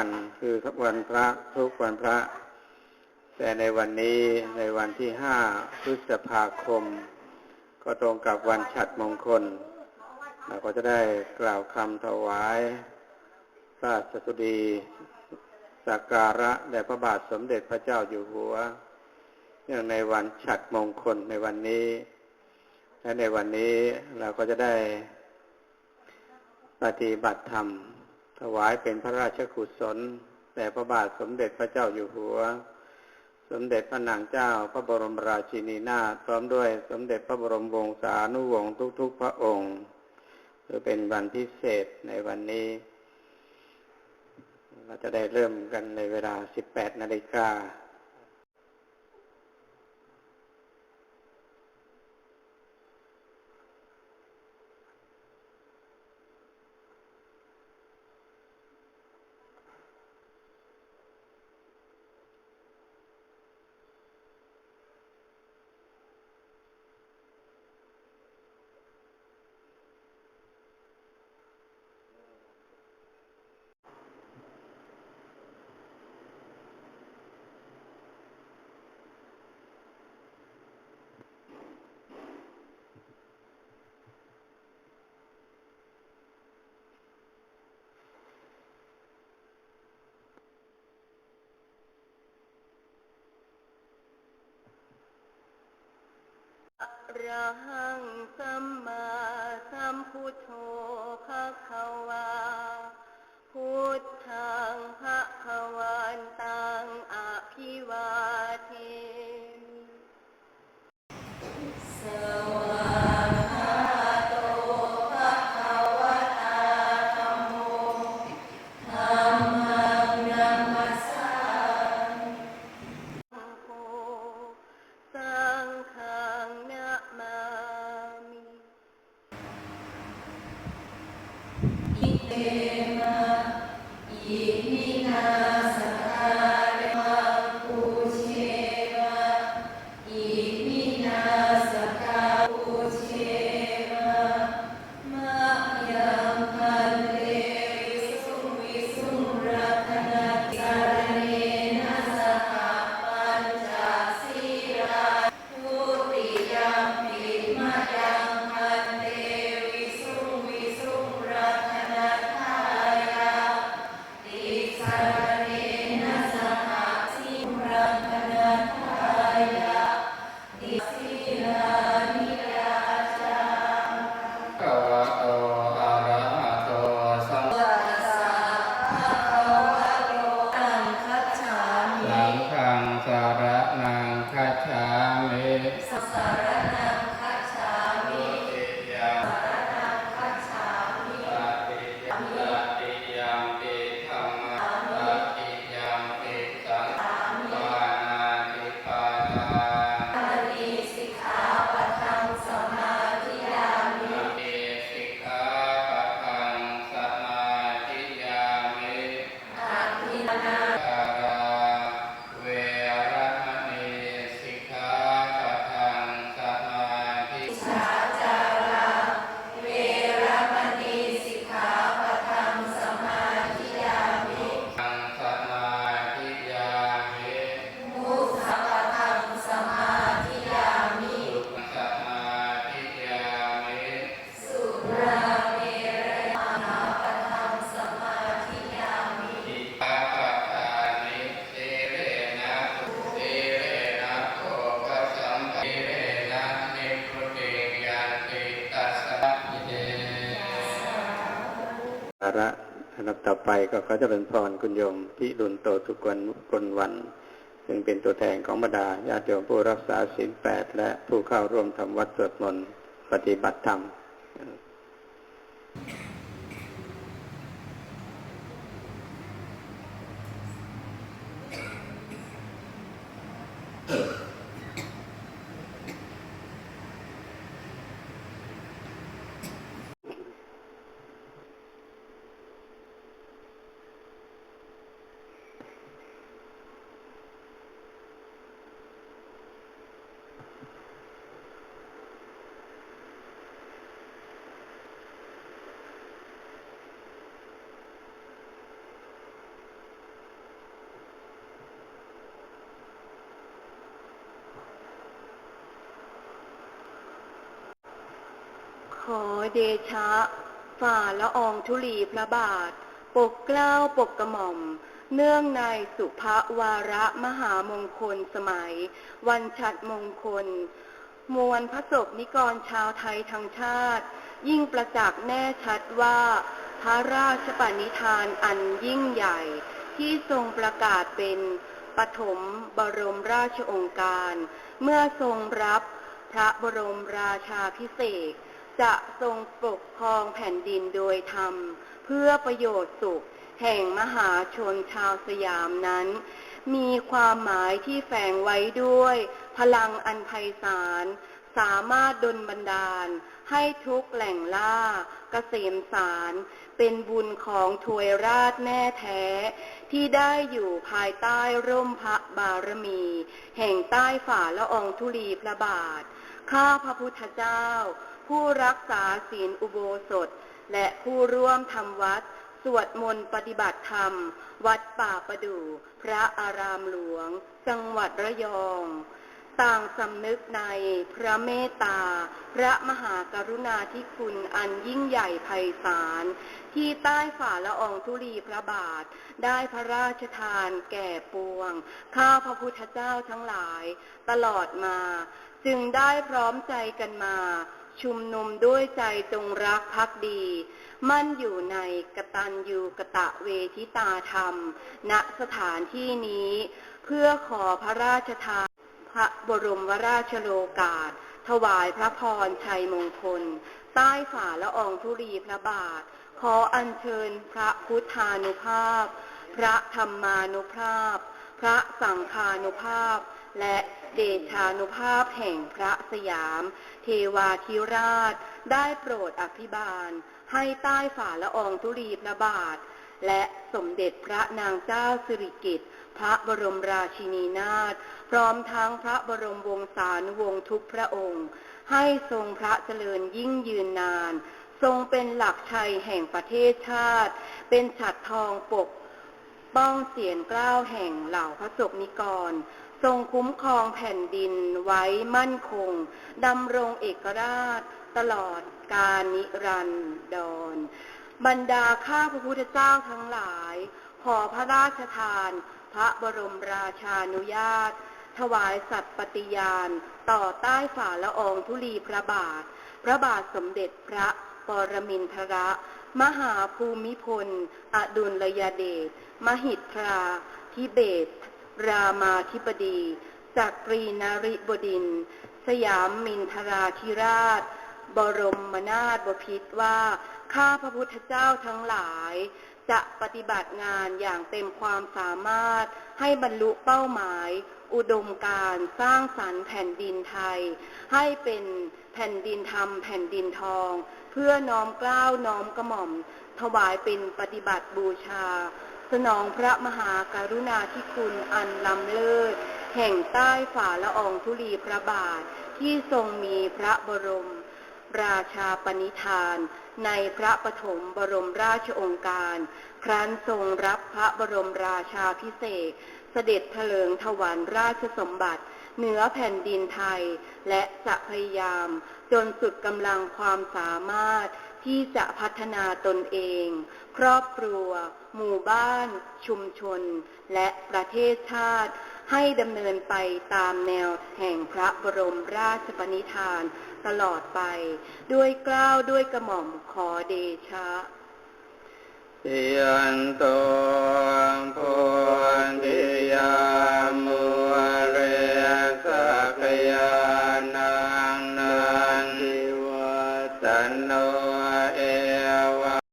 กันคือวันพระทุกวันพระ แต่ในวันนี้ในวันที่ห้าพฤษภาคม ก็ตรงกับวันฉัดมงคล เราก็จะได้กล่าวคำถวายพระสดุดีสักการะแด่พระบาทสมเด็จพระเจ้าอยู่หัวเนื่องในวันฉัดมงคลในวันนี้ และในวันนี้เราก็จะได้ปฏิบัติธรรม ถวายเป็นพระราชกุศลแด่พระบาทสมเด็จพระเจ้าอยู่หัว สมเด็จพระนางเจ้าพระบรมราชินีนาถพร้อมด้วยสมเด็จพระบรมวงศานุวงศ์ทุกๆ พระองค์คือเป็นวันพิเศษในวันนี้ เราจะได้เริ่มกันในเวลา 18 นาฬิกา ระหังสัมมาสัมพุทโธภะคะวา พุทธังภะคะวันตังอะภิวาาระอันดับต่อไปก็เขาจะเป็นพรคุณโยมพิรุณโตสุกวนกลวัน ซึ่งเป็นตัวแทนของบรรดาญาติโยมผู้รักษาศีลแปดและผู้เข้าร่วมทำวัดสวดมนต์ปฏิบัติธรรมอ ขอเดชะ ฝ่าละอองธุลีพระบาท ปกเกล้าปกกระหม่อม เนื่องในสุภวาระมหามงคลสมัย วันฉัดมงคล มวลพระศกนิกรชาวไทยทั้งชาติ ยิ่งประจักษ์แน่ชัดว่า พระราชปณิธานอันยิ่งใหญ่ ที่ทรงประกาศเป็นปฐมบรมราชองค์การ เมื่อทรงรับพระบรมราชาพิเศษ จะทรงปกครองแผ่นดินโดยธรรม เพื่อประโยชน์สุข แห่งมหาชนชาวสยามนั้น มีความหมายที่แฝงไว้ด้วย พลังอันไพศาลสามารถดลบันดาล ให้ทุกแหล่งล่าเกษมสาร เป็นบุญของทวยราชแม่แท้ ที่ได้อยู่ภายใต้ร่มพระบารมี แห่งใต้ฝ่าละอองธุลีพระบาท ข้าพระพุทธเจ้า ผู้รักษาศีลอุโบสถ และผู้ร่วมทำวัด สวดมนต์ปฏิบัติธรรม วัดป่าประดู่ พระอารามหลวง จังหวัดระยอง ต่างสำนึกในพระเมตตา พระมหากรุณาธิคุณอันยิ่งใหญ่ไพศาลที่ใต้ฝ่าละอองธุลีพระบาท ได้พระราชทานแก่ปวง ข้าพระพุทธเจ้าทั้งหลาย ตลอดมา จึงได้พร้อมใจกันมา ชุมนุมด้วยใจจงรักภักดี มั่นอยู่ในกตัญญูกะตะเวทิตาธรรม ณสถานที่นี้ เพื่อขอพระราชทานพระบรมวราชโลกาส ถวายพระพรชัยมงคล ใต้ฝ่าละอองธุรีพระบาท ขออัญเชิญพระพุทธานุภาพ พระธรรมานุภาพ พระสังฆานุภาพ และ เดชานุภาพแห่งพระสยาม เทวาธิราช ได้โปรดอภิบาล ให้ใต้ฝ่าละอองธุลีพระบาท และสมเด็จพระนางเจ้าสิริกิติ์พระบรมราชินีนาถพร้อมทั้งพระบรมวงศานุวงศ์ทุกพระองค์ ให้ทรงพระเจริญยิ่งยืนนาน ทรงเป็นหลักชัยแห่งประเทศชาติ เป็นฉัดทองปกป้องเสียงกล้าวแห่งเหล่าพระสกนิกร ทรงคุ้มครองแผ่นดินไว้มั่นคงดำรงเอกราชตลอดกาลนิรันดร บรรดาข้าพระพุทธเจ้าทั้งหลาย ขอพระราชทาน พระบรมราชานุญาต ถวายสัตย์ปฏิญาณ ต่อใต้ฝ่าละอองธุลีพระบาท พระบาทสมเด็จพระปรมินทรมหาภูมิพล อดุลยเดช มหิทรา ทิเบศ รามาธิบดีจักรีนาริบดิน สยามมินทราธิราช บรมนาถบพิตรว่า ข้าพระพุทธเจ้าทั้งหลาย จะปฏิบัติงานอย่างเต็มความสามารถ ให้บรรลุเป้าหมาย อุดมการสร้างสรรค์แผ่นดินไทย ให้เป็นแผ่นดินธรรมแผ่นดินทอง เพื่อน้อมเกล้าวน้อมกระหม่อม ถวายเป็นปฏิบัติบูชา สนองพระมหากรุณาธิคุณอันล้ำเลิศ แห่งใต้ฝ่าละอองธุลีพระบาท ที่ทรงมีพระบรม ราชาปณิธาน ในพระปฐมบรมราชองค์การ ครั้นทรงรับพระบรมราชาพิเศษ เสด็จเถลิงถวารราชสมบัติ เหนือแผ่นดินไทย และจะพยายาม จนสุดกำลังความสามารถ ที่จะพัฒนาตนเอง ครอบครัว หมู่บ้าน ชุมชน และประเทศชาติ ให้ดำเนินไปตามแนวแห่งพระบรมราชปณิธานตลอดไป ด้วยกล้าวด้วยกระหม่อมขอเดชะยันโตพุทธิยามุ